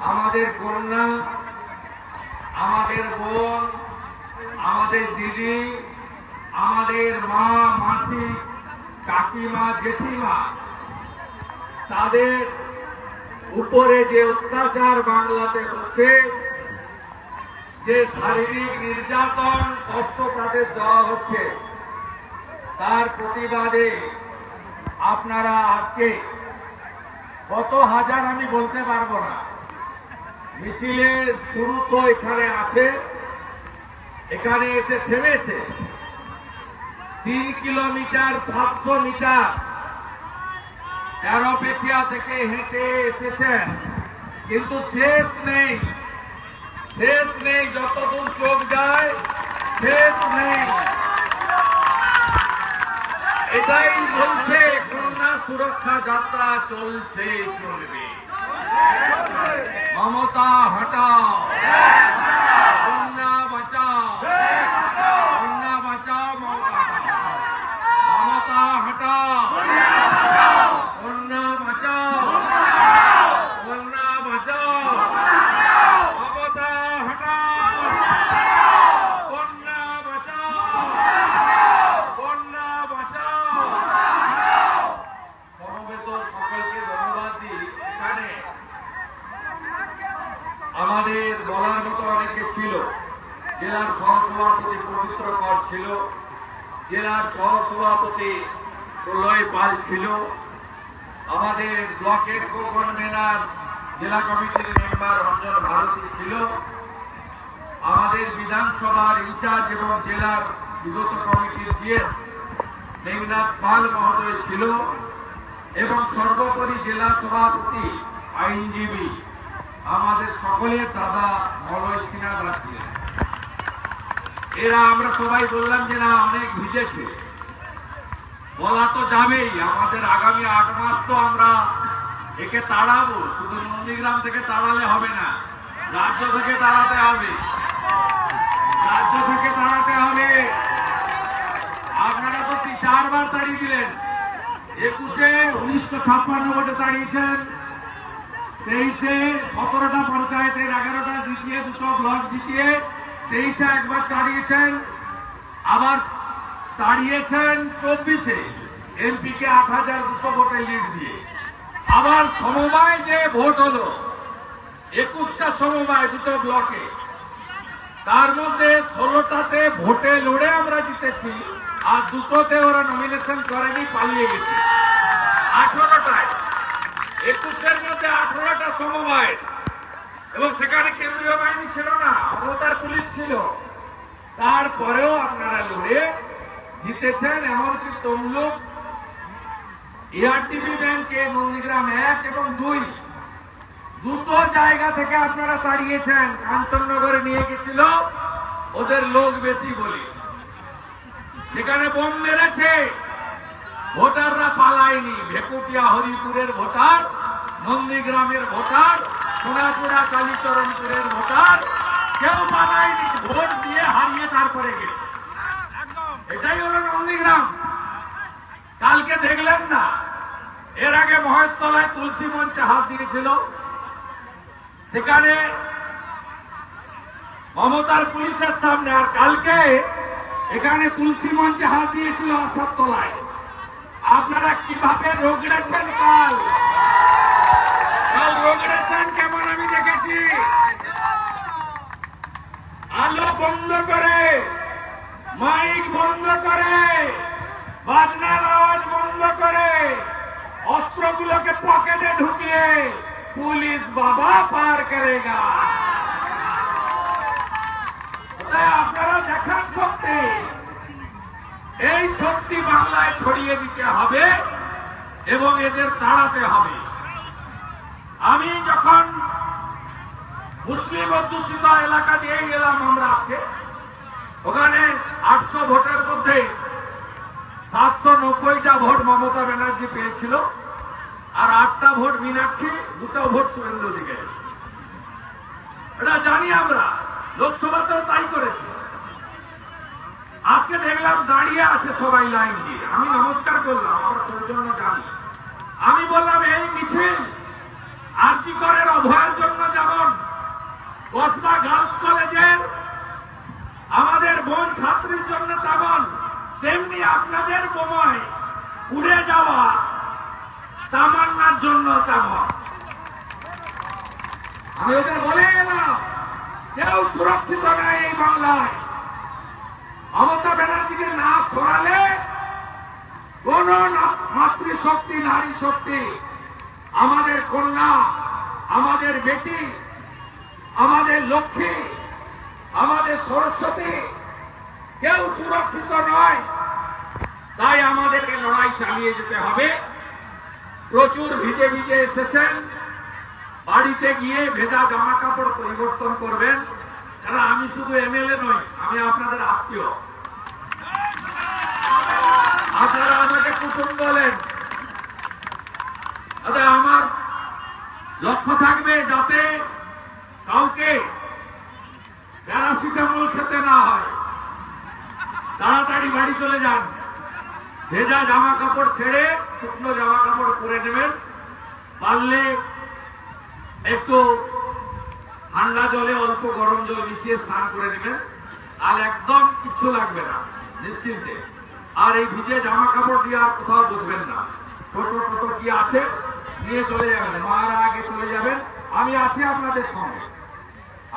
আমাদের কন্যা, আমাদের বোন, আমাদের দিদি, আমাদের মা, মাসি, কাকিমা, জেঠিমা, তাদের উপরে যে অত্যাচার বাংলাতে হচ্ছে, যে শারীরিক নির্যাতন, কষ্ট তাদের দেওয়া হচ্ছে, তার প্রতিবাদে আপনারা আজকে কত হাজার আমি বলতে পারব না। মিছিলের শুরু তো এখানে আছে। এখানে এসে থেমেছে। তিন কিলোমিটার, সাতশো মিটার তেরো পেঠিয়া থেকে হেঁটে এসেছেন। কিন্তু শেষ নেই। শেষ নেই, যতদূর চোখ যায়, শেষ নেই। এটাই বলছে সুরক্ষা যাত্রা চলছে, চলবে। মমতা হটাও। বন্যা বাঁচাও কন্যা বাঁচাও মমতা হটাও। মমতা হটাও কন্যা বাঁচাও কন্যা বাঁচাও মমতা হটাও কন্যা বাঁচাও কন্যা বাঁচাও সমবেত সকলকে ধন্যবাদ দিই এখানে আমাদের বলার মতো অনেকে ছিল জেলার সহসভাপতি পবিত্র কর ছিল জেলার সহসভাপতি প্রলয় পাল ছিল আমাদের ব্লকের কনভেনার জেলা কমিটির মেম্বার রঞ্জন ভারতী ছিল। আমাদের বিধানসভার ইনচার্জ এবং জেলার বিগত কমিটির জিএস মেঘনাথ পাল মহোদয় ছিল এবং সর্বোপরি জেলা সভাপতি, আইনজীবী আমাদের সকলের দাদা মলয় সিনহা ছিলেন। এরা আমরা সবাই বললাম যে না, অনেক ভিজেছে। বলা তো যাবেই, আমাদের আগামী আট মাস তো আমরা একে তাড়াবো, শুধু নন্দীগ্রাম থেকে তাড়ালে হবে না, রাজ্য থেকে তাড়াতে হবে। রাজ্য থেকে তাড়াতে হবে। আপনারা তো চারবার তাড়িয়ে দিলেন একুশে উনিশশো ছাপ্পান্ন ভোটে তাড়িয়েছেন, তেইশে সতেরোটা পঞ্চায়েতের এগারোটা জিতিয়ে, দুটো ব্লক জিতিয়ে, তেইশে একবার তাড়িয়েছেন। আবার তাড়িয়েছেন চব্বিশে। এমপিকে আট হাজার দুশো ভোটে লিড দিয়ে। আবার সমবায় যে ভোট হলো, একুশটা সমবায় দুটো ব্লকে। তার মধ্যে ষোলোটাতে ভোটে লড়ে আমরা জিতেছি, আর দুটোতে ওরা নমিনেশন করেনি, পালিয়ে গেছে। আঠারোটায়, একুশের মধ্যে আঠারোটা সমবায়। এবং সেখানে কেন্দ্রীয় বাহিনী ছিল না অবতার পুলিশ ছিল। তারপরেও আপনারা লড়ে জিতেছেন এমনকি তমলুক এআরটিবি ব্যাংকে নন্দীগ্রাম এক এবং দুই। দুটো জায়গা থেকে আপনারা তাড়িয়েছেন, কাঞ্চননগরে নিয়ে গেছিল ওদের লোক বেশি বলি। সেখানে বোম মেরেছে, ভোটাররা পালায়নি। ভেকুটিয়া হরিপুরের ভোটার, নন্দীগ্রামের ভোটার সোনাপুরা কালীচরণপুরের ভোটার, কেউ পালায়নি, ভোট দিয়ে হারিয়ে তারপরে গেছে। এটাই হলো নন্দীগ্রাম কালকে দেখলেন না, এর আগে মহেশতলায় তুলসী মঞ্চে হাত দিয়েছিল সেখানে মমতার পুলিশের সামনে, আর কালকে এখানে তুলসী মঞ্চে হাত দিয়েছিল আসার তলায়। আপনারা কীভাবে রোগ রোগড়েছেন কাল কাল রোগড়েছেন কেমন আমি দেখেছি আলো বন্ধ করে মাইক বন্ধ করে বাজনার আওয়াজ বন্ধ করে অস্ত্রগুলোকে পকেটে ঢুকিয়ে পুলিশ বাবা পার করেগা। আপনারা দেখান সত্যি এই শক্তি বাংলায় ছড়িয়ে দিতে হবে এবং এদের তাড়াতে হবে। আমি যখন মুসলিম অধ্যুষিত এলাকা দিয়ে গেলাম আমরা আজকে, ওখানে আটশো ভোটের মধ্যে সাতশো নব্বইটা ভোট মমতা ব্যানার্জি পেয়েছিল। আর আটটা ভোট মীনাক্ষী, দুটো ভোট সুরেন্দ্র দিকে এটা জানি আমরা, লোকসভা তো তাই করেছি। আজকে দেখলাম দাঁড়িয়ে আছে সবাই লাইন দিয়ে। আমি নমস্কার করলাম, আমার সৌজন্য জানি। আমি বললাম, এই মিছিল আরজি করের অভয়ের জন্য যেমন কসবা গার্লস কলেজের আমাদের বোন ছাত্রীর জন্য তেমন, তেমনি আপনাদের বোমায় উড়ে যাওয়া তামান্নার জন্য তেমন আমি ওদের বলে গেলাম কেউ সুরক্ষিত নাই এই বাংলায়। মমতা ব্যানার্জিকে না সরালে কোন মাতৃশক্তি নারী শক্তি আমাদের কন্যা, আমাদের বেটি, আমাদের লক্ষ্মী, আমাদের সরস্বতী, কেউ সুরক্ষিত নয়। তাই আমাদেরকে লড়াই চালিয়ে যেতে হবে। প্রচুর ভিজে ভিজে এসেছেন বাড়িতে গিয়ে ভেজা জামা কাপড় পরিবর্তন করবেন। কারণ আমি শুধু এমএলএ নই, আমি আপনাদের আত্মীয়। আপনারা আমাকে কুটুম বলেন। আমার লক্ষ্য থাকবে যাতে কাউকে প্যারাসিটামল খেতে না হয়। তাড়াতাড়ি বাড়ি চলে যান। ভেজা জামা কাপড় ছেড়ে শুকনো কাপড় নেবেন পারলে একটু ঠান্ডা জলে, অল্প গরম জল মিশিয়ে স্নান করে নেবেন। আর একদম কিচ্ছু লাগবে না, নিশ্চিন্তে। আর এই ভিজে জামা কাপড় দিয়ে আর কোথাও বসবেন না। টোটো টোটো কি আছে? নিয়ে চলে যাবেন। মারা আগে চলে যাবেন। আমি আছি আপনাদের সঙ্গে।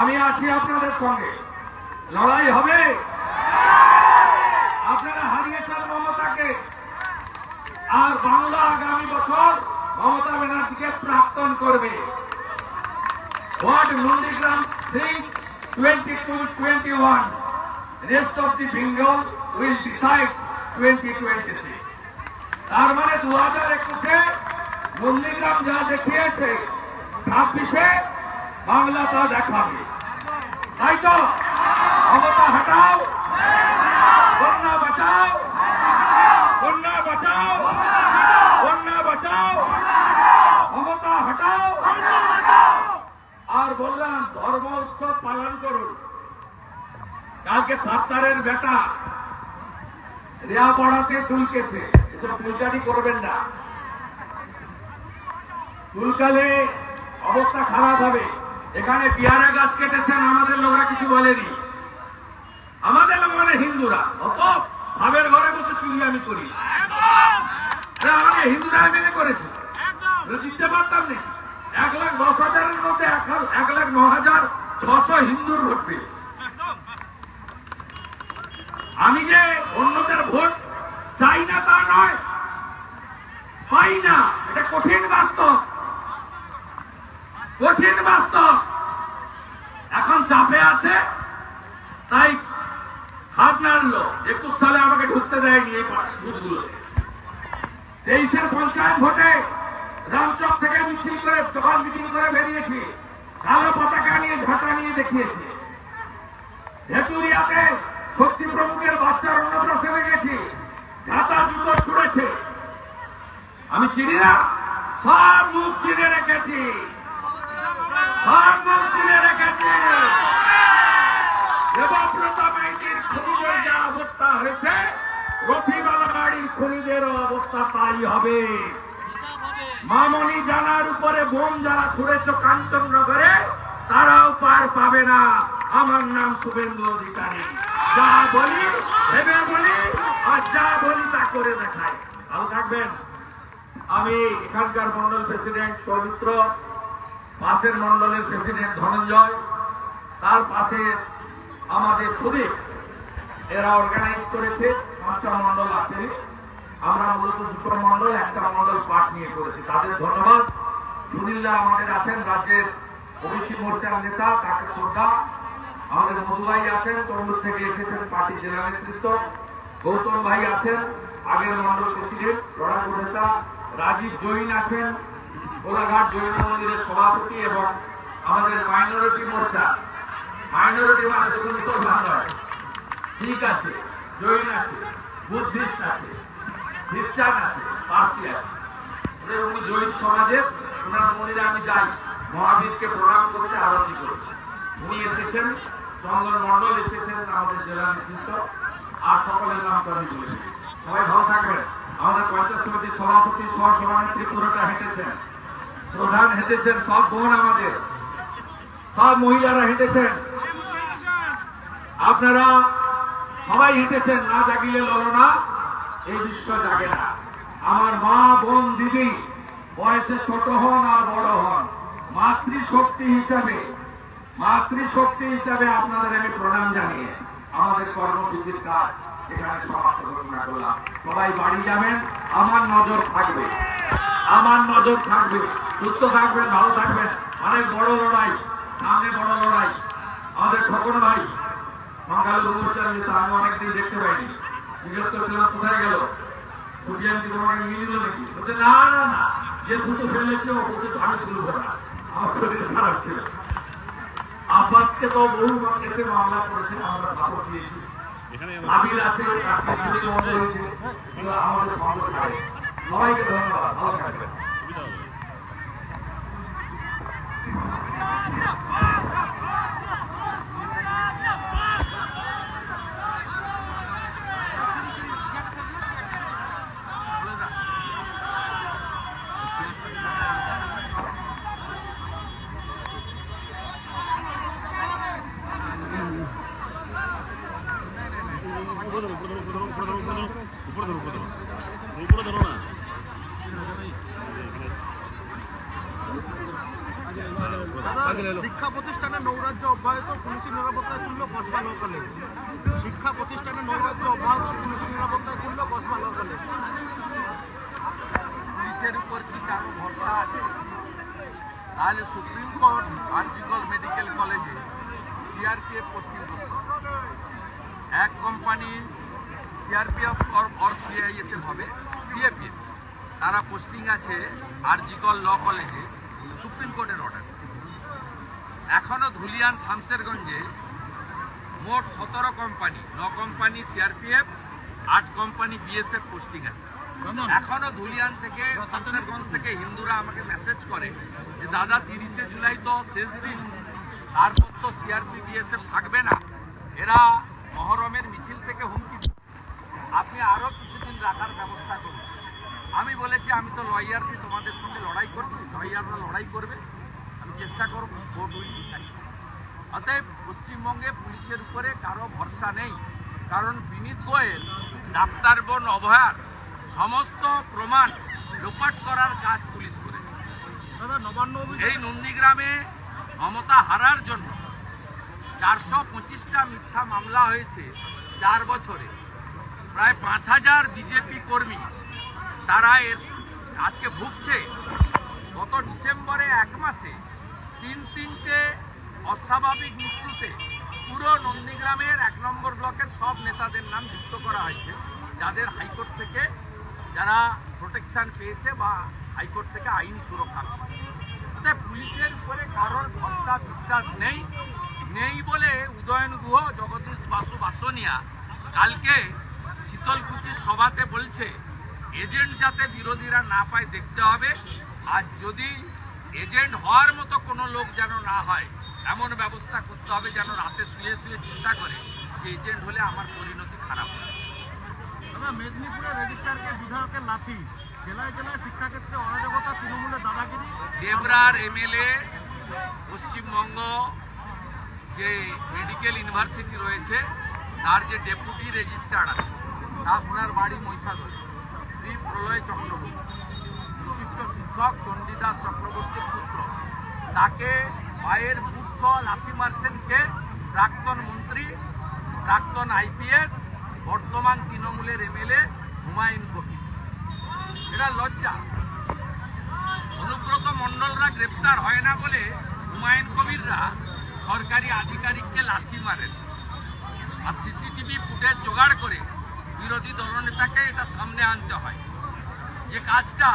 আমি আছি আপনাদের সঙ্গে। লড়াই হবে। আপনারা মমতাকে আর বাংলা আগামী বছর মমতা ব্যানার্জিকে প্রাক্তন করবে। What Nundigram thinks 22-21, rest of the Bengal will decide 2026. তার মানে দু হাজার একুশে নন্দীগ্রাম যা দেখিয়েছে ছাব্বিশে বাংলা তা দেখাবে। তাই তো? ক্ষমতা হটাও। কন্যা বাঁচাও। অবস্থা খারাপ হবে। এখানে পেয়ারা গাছ কেটেছেন, আমাদের লোকরা কিছু বলেনি। আমাদের লোক মানে হিন্দুরা। অত ভাবের ঘরে বসে চুরি আমি করি। আরে হিন্দুরা মেনে করেছে জিততে পারতাম নাকি? এক লাখ দশ হাজারের মধ্যে এক লাখ ন হাজার ছশো হিন্দুর ভোট পেয়েছে। আমি যে অন্যদের ভোট চাই না তা নয় পাই না। এটা কঠিন বাস্তব। কঠিন বাস্তব। এখন চাপে আছে তাই হাত নাড়লো একুশ সালে আমাকে ঢুকতে দেয়নি এই বুথগুলোতে তেইশের পঞ্চায়েত ভোটে রামচক থেকে মিছিল করে দোকান মিটিং করে বেরিয়েছি। কালো পতাকা নিয়ে, ঝাঁটা নিয়ে দেখিয়েছি। ভেটুরিয়াতে শক্তি প্রমুখের বাচ্চার অন্নপ্রাশনে গেছি। ঝাঁটা জুতো ছুড়েছে। আমি চিনি না। সব মুখ চিনে রেখেছি। অবস্থা হয়েছে, রফিবালা বাড়ির খনিজেরও অবস্থা তাই হবে। মামনি জানার উপরে বোম যারা ছুড়েছ কাঞ্চননগরে, তারাও পার পাবে না। আমার নাম শুভেন্দু অধিকারী। যা বলি, ভেবে বলি, আর যা বলি তা করে দেখাই। ভালো থাকবেন। আমি এখানকার মন্ডল প্রেসিডেন্ট সৌমিত্র, পাশের মন্ডলের প্রেসিডেন্ট ধনঞ্জয়, তার পাশে আমাদের সুদীপ, এরা অর্গানাইজ করেছে, পাঁচটা মন্ডল আছে। আমরা মূলত দুটো মন্ডল একটা মন্ডল পাঠ নিয়ে করেছি। তাদের ধন্যবাদ। সুনীলদা আমাদের আছেন রাজ্যের ওবিসি মোর্চার নেতা তাকে শ্রদ্ধা আমাদের মধুভাই আছেন, তরমুজ থেকে এসেছেন পার্টির জেলা নেতৃত্ব। গৌতম ভাই আছেন, আগের মন্ডল প্রেসিডেন্ট লড়াকু নেতা। রাজীব জৈন আছেন কোলাঘাট জৈন মন্দিরের সভাপতি এবং আমাদের মাইনরিটি মোর্চা। মাইনরিটি মানে শুধু মুসলমান শিখ আছে, জৈন আছে, বুদ্ধিস্ট আছে। খ্রিস্টান আছে, পার্সি আছে। সমাজের মন্দিরে আমি যাই। মহাবীরকে প্রণাম করতে আরতি উনি এসেছেন চন্দন মন্ডল এসেছেন আমাদের জেলা নেতৃত্ব। আর সকলের নাম তো আমি বলেছি সবাই ভালো থাকবেন। আমাদের পঞ্চায়েত সমিতির সভাপতি সহ সভানেত্রী পুরোটা হেঁটেছেন। প্রধান হেঁটেছেন সব বোন আমাদের। সব মহিলারা হেঁটেছেন। আপনারা সবাই হেঁটেছেন, না জাগিলে ললনা এই বিশ্ব জাগে না। আমার মা, বোন, দিদি, বয়সে ছোট হন আর বড় হন। মাতৃশক্তি হিসাবে মাতৃশক্তি হিসাবে আপনাদের আমি প্রণাম জানিয়ে আমাদের কর্মসূচির কাজ এখানে সমাপ্ত ঘোষণা করলাম। সবাই বাড়ি যাবেন, আমার নজর থাকবে। আমার নজর থাকবে। সুস্থ থাকবেন, ভালো থাকবেন। অনেক বড় লড়াই, সামনে বড় লড়াই। আমাদের খোকন ভাই উপচার যেতে আমি অনেকদিন দেখতে পাইনি। জিজ্ঞেস করছিলাম কোথায় গেল? কি তোমাকে নিয়ে নিল নাকি? বলছে না না না যে থুতু ফেলেছে ও বলছে আমি তুলবো না আমার শরীর খারাপ ছিল। আব্বাসকে তো বহু এসে মামলা করেছে আমরা সাপোর্ট দিয়েছি। আবির আছে আমাদের সঙ্গ থাকে সবাইকে ধন্যবাদ ভালো থাকবেন উপরে ধরো উপরে ধরো উপরে ধরো উপরে ধরো উপরে ধরো। উপরে ধরো উপরে ধরো না। শিক্ষা প্রতিষ্ঠানে নৌরাজ্য অব্যাহত পুলিশি নিরাপত্তায় খুলল কসবা ল কলেজ শিক্ষা প্রতিষ্ঠানে নৌরাজ্য অব্যাহত পুলিশি নিরাপত্তায় খুলল কসবা ল কলেজ পুলিশের উপর কি কারও ভরসা আছে? তাহলে সুপ্রিম কোর্ট আর্টিকল মেডিকেল কলেজে সিআরপিএফ পোস্টিং করছে। এক কোম্পানি সিআরপিএফ অর সিআইএসএফ হবে সিএপিএফ। তারা পোস্টিং আছে আরজিকল ল কলেজে সুপ্রিম কোর্টের অর্ডার এখনও ধুলিয়ান শামসেরগঞ্জে মোট সতেরো কোম্পানি ন কোম্পানি সিআরপিএফ আট কোম্পানি বিএসএফ পোস্টিং আছে। এখনও ধুলিয়ান থেকে শামসেরগঞ্জ থেকে হিন্দুরা আমাকে মেসেজ করে যে দাদা তিরিশে জুলাই তো শেষ দিন। তারপর তো সিআরপি বিএসএফ থাকবে না। এরা মহরমের মিছিল থেকে হুমকি। আপনি আরও কিছুদিন রাখার ব্যবস্থা করুন। আমি বলেছি আমি তো লয়ারকে তোমাদের সঙ্গে লড়াই করছি লয়াররা লড়াই করবে। আমি চেষ্টা করব কোর্ট উইল ডিসাইড অতএব পশ্চিমবঙ্গে পুলিশের উপরে কারও ভরসা নেই। কারণ বিনীত গোয়েল ডাক্তার বোন অভয়ার সমস্ত প্রমাণ লোপাট করার কাজ পুলিশ করেছে। এই নন্দীগ্রামে মমতা হারার জন্য চারশো পঁচিশটা মিথ্যা মামলা হয়েছে চার বছরে। প্রায় পাঁচ হাজার বিজেপি কর্মী তারা এর আজকে ভুগছে গত ডিসেম্বরে এক মাসে তিন তিনটে অস্বাভাবিক মৃত্যুতে পুরো নন্দীগ্রামের এক নম্বর ব্লকের সব নেতাদের নাম যুক্ত করা হয়েছে, যাদের হাইকোর্ট থেকে যারা প্রোটেকশন পেয়েছে বা হাইকোর্ট থেকে আইনি সুরক্ষা। অর্থাৎ পুলিশের উপরে কারোর ভরসা, বিশ্বাস নেই নেই বলে উদয়ন গুহ, জগদীশ বাসু বাসনিয়া কালকে শীতলকুচির সভাতে বলছে এজেন্ট যাতে বিরোধীরা না পায় দেখতে হবে আর যদি এজেন্ট হওয়ার মতো কোনো লোক যেন না হয় এমন ব্যবস্থা করতে হবে যেন রাতে শুয়ে শুয়ে চিন্তা করে যে এজেন্ট হলে আমার পরিণতি খারাপ হবে। দাদা মেদিনীপুরের রেজিস্ট্রারকে বিধায়কের লাথি জেলায় জেলায় শিক্ষাক্ষেত্রে অরাজকতা তৃণমূলের দাদাগিরি দেবরার এমএলএ পশ্চিমবঙ্গ যে মেডিকেল ইউনিভার্সিটি রয়েছে তার যে ডেপুটি রেজিস্ট্রার আছে তা বাড়ি মহিষাদলে, শ্রী প্রলয় চক্রবর্তী। বিশিষ্ট শিক্ষক চণ্ডীদাস চক্রবর্তীর পুত্র। তাকে পায়ের বুট সহ মারছেন কে? প্রাক্তন মন্ত্রী, প্রাক্তন আইপিএস, বর্তমান তৃণমূলের এমএলএ হুমায়ুন কবির। এটা লজ্জা। অনুব্রত মণ্ডলরা গ্রেপ্তার হয় না বলে হুমায়ুন কবিররা সরকারি আধিকারিককে লাথি মারেন। আর সিসিটিভি ফুটেজ জোগাড় করে বিরোধী দলনেতাকে এটা সামনে আনতে হয়। যে কাজটা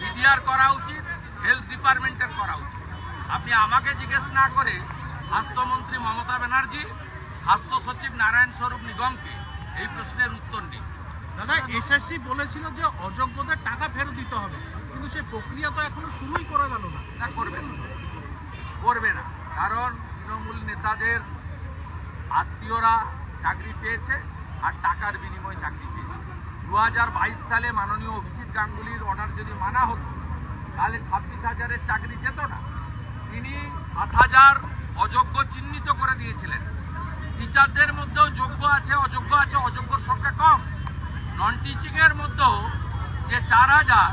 মিডিয়ার করা উচিত হেলথ ডিপার্টমেন্টের করা উচিত। আপনি আমাকে জিজ্ঞেস না করে স্বাস্থ্যমন্ত্রী মমতা ব্যানার্জি স্বাস্থ্য সচিব নারায়ণ স্বরূপ নিগমকে এই প্রশ্নের উত্তর দিন। দাদা এসএসসি বলেছিল যে অযোগ্যদের টাকা ফেরত দিতে হবে কিন্তু সেই প্রক্রিয়া তো এখনও শুরুই করা গেল না। না করবে না। করবে না। কারণ তৃণমূল নেতাদের আত্মীয়রা চাকরি পেয়েছে আর টাকার বিনিময়ে চাকরি পেয়েছে। দু সালে মাননীয় অভিজিৎ গাঙ্গুলির অর্ডার যদি মানা হতো, তাহলে ছাব্বিশ হাজারের চাকরি যেত না। তিনি সাত হাজার অযোগ্য চিহ্নিত করে দিয়েছিলেন। টিচারদের মধ্যেও যোগ্য আছে, অযোগ্য আছে, অযোগ্যর সংখ্যা কম। নন টিচিংয়ের মধ্যেও যে চার হাজার,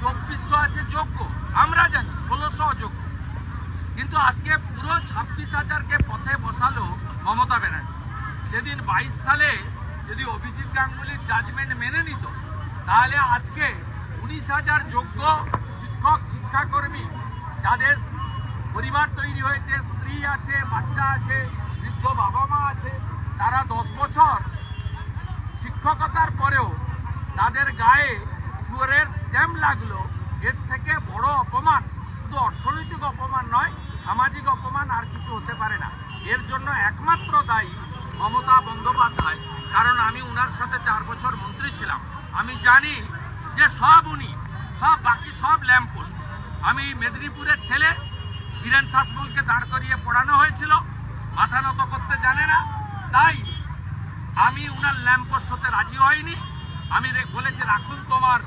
চব্বিশশো আছে যোগ্য। আমরা জানি, ষোলোশো অযোগ্য। কিন্তু আজকে পুরো ছাব্বিশ হাজারকে পথে বসালো মমতা ব্যানার্জি। সেদিন বাইশ সালে যদি অভিজিৎ গাঙ্গুলির জাজমেন্ট মেনে নিত, তাহলে আজকে উনিশ হাজার যোগ্য শিক্ষক, শিক্ষাকর্মী, যাদের পরিবার তৈরি হয়েছে, স্ত্রী আছে, বাচ্চা আছে, বৃদ্ধ বাবা মা আছে, তারা দশ বছর শিক্ষকতার পরেও তাদের গায়ে চুয়ারের স্ট্যাম্প লাগল। এর থেকে বড় অপমান শুধু অর্থনৈতিক অপমান নয়, সামাজিক অপমান আর কিছু হতে পারে না। এর জন্য একমাত্র দায়ী মমতা বন্দ্যোপাধ্যায়। কারণ আমি উনার সাথে চার বছর মন্ত্রী ছিলাম। আমি জানি যে সব উনি, সব বাকি সব ল্যাম্পপোস্ট আমি মেদিনীপুরের ছেলে, বীরেন শাসমলকে দাঁড় করিয়ে পড়ানো হয়েছিল, মাথা নত করতে জানে না। তাই আমি উনার ল্যাম্পপোস্ট হতে রাজি হইনি আমি বলেছি, রাখুন তোমার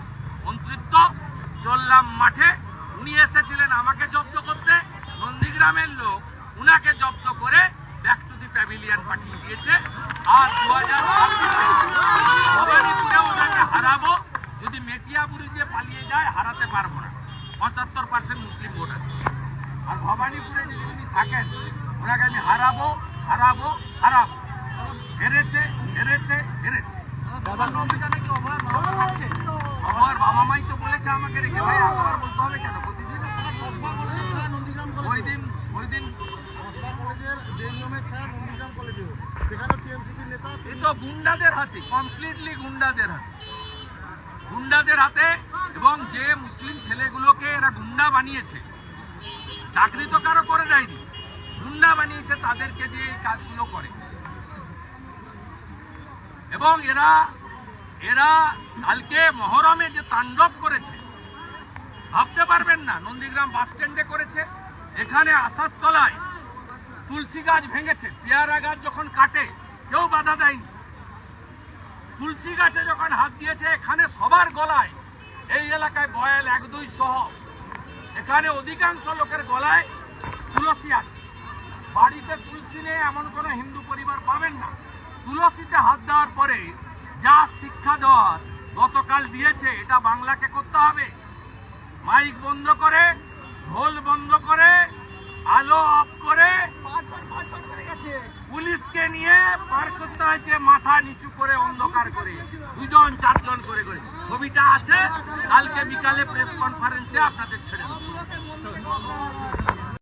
মন্ত্রিত্ব, চললাম মাঠে। উনি এসেছিলেন আমাকে জব্দ করতে। নন্দীগ্রামের লোক উনাকে জব্দ করে ব্যাক টু দি প্যাভিলিয়ন পাঠিয়ে দিয়েছে। আর দু হাজার ভবানীপুরে ওনাকে হারাবো। যদি মেটিয়াবুরি যে পালিয়ে যায় হারাতে পারব না। পঁচাত্তর পার্সেন্ট মুসলিম ভোট আছে। আর ভবানীপুরে যদি উনি থাকেন ওনাকে আমি হারাবো হারাবো হারাবো। হেরেছে হেরেছে হেরেছে। আমার বাবা মাই তো বলেছে আমাকে রেখে ভাই এতবার বলতে হবে কেন? প্রতিদিন ওই দিন ওই দিন গুন্ডাদের হাতে কমপ্লিটলি গুন্ডাদের হাতে। গুন্ডাদের হাতে এবং যে মুসলিম ছেলেগুলোকে এরা গুন্ডা বানিয়েছে চাকরি তো কারও করে দেয়নি গুন্ডা বানিয়েছে তাদেরকে দিয়ে এই কাজগুলো করে। এবং এরা এরা কালকে মহরমে যে তাণ্ডব করেছে ভাবতে পারবেন না নন্দীগ্রাম বাস স্ট্যান্ডে করেছে এখানে আসার তলায় তুলসী গাছ ভেঙেছে, পেয়ারা গাছ যখন কাটে, কেউ বাধা দেয়নি। তুলসী গাছে যখন হাত দিয়েছে, এখানে সবার গলায়, এই এলাকায় বয়েল এক দুই সহ। এখানে অধিকাংশ লোকের গলায় তুলসী আছে। বাড়িতে তুলসী নেই, এমন কোনো হিন্দু পরিবার পাবেন না। তুলসীতে হাত দেওয়ার পরে যা শিক্ষা দেওয়ার গতকাল দিয়েছে, এটা বাংলাকে করতে হবে। মাইক বন্ধ করে, ঢোল বন্ধ করে আলো অফ করে পুলিশকে নিয়ে পার করতে হয়েছে মাথা নিচু করে অন্ধকার করে। দুজন চারজন করে করে। ছবিটা আছে কালকে বিকালে প্রেস কনফারেন্সে আপনাদের ছেড়ে